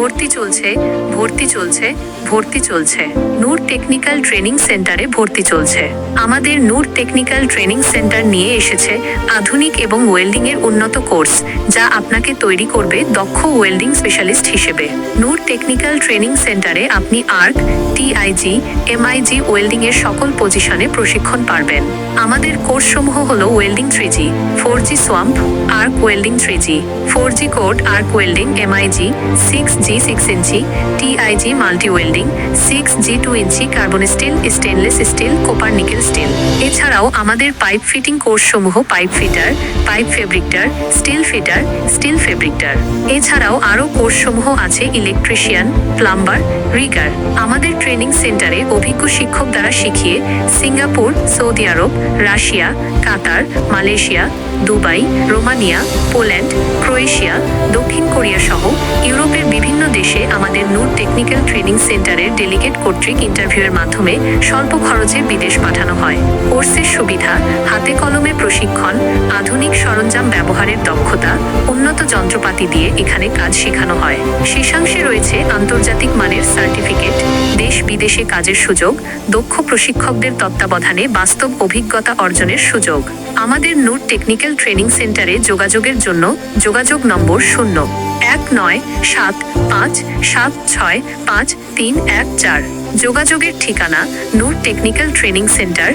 ভর্তি চলছে ভর্তি চলছে ভর্তি চলছে। নূর টেকনিক্যাল ট্রেনিং সেন্টারে ভর্তি চলছে। আমাদের নূর টেকনিক্যাল ট্রেনিং সেন্টার নিয়ে এসেছে আধুনিক এবং ওয়েল্ডিং এর উন্নত কোর্স, যা আপনাকে তৈরি করবে দক্ষ ওয়েল্ডিং স্পেশালিস্ট হিসেবে। নূর টেকনিক্যাল ট্রেনিং সেন্টারে আপনি আর্ক টিআইজি এমআইজি ওয়েল্ডিং এর সকল পজিশনে প্রশিক্ষণ পারবেন। আমাদের কোর্সসমূহ হলো welding three G, four G SMAW, arc welding three G, four G code, arc welding MIG six G six inch TIG multi welding six G two inch carbon steel stainless steel copper nickel steel এছাড়াও আমাদের pipe fitting কোর্সসমূহ pipe fitter pipe fabricator steel fitter steel fabricator এছাড়াও আরও কোর্সসমূহ আছে electrician plumber rigger আমাদের training সেন্টারে অভিজ্ঞ শিক্ষক দ্বারা শিখিয়ে Singapore, Saudi Arab, Russia, Qatar, Malaysia, Dubai, Romania, Poland, Croatia, দক্ষিণ কোরিয়া সহ ইউরোপের বিভিন্ন নূর টেকনিক্যাল ট্রেনিং সেন্টারের ডেলিগেট কর্তৃক ইন্টারভিউয়ের মাধ্যমে স্বল্প খরচে বিদেশ পাঠানো হয়। কোর্সের সুবিধা, হাতে কলমে প্রশিক্ষণ, আধুনিক সরঞ্জাম ব্যবহারের দক্ষতা, উন্নত যন্ত্রপাতি দিয়ে এখানে কাজ শেখানো হয়। শেষাংশে রয়েছে আন্তর্জাতিক মানের সার্টিফিকেট দেশ বিদেশে কাজের সুযোগ, দক্ষ প্রশিক্ষকদের তত্ত্বাবধানে বাস্তব অভিজ্ঞতা অর্জনের সুযোগ। আমাদের নূর টেকনিক্যাল ট্রেনিং সেন্টারে যোগাযোগের জন্য যোগাযোগ নম্বর শূন্য। এক নয় সাত পাঁচ সাত ছয় পাঁচ তিন এক চার। যোগাযোগের ঠিকানা নূর টেকনিক্যাল ট্রেনিং সেন্টার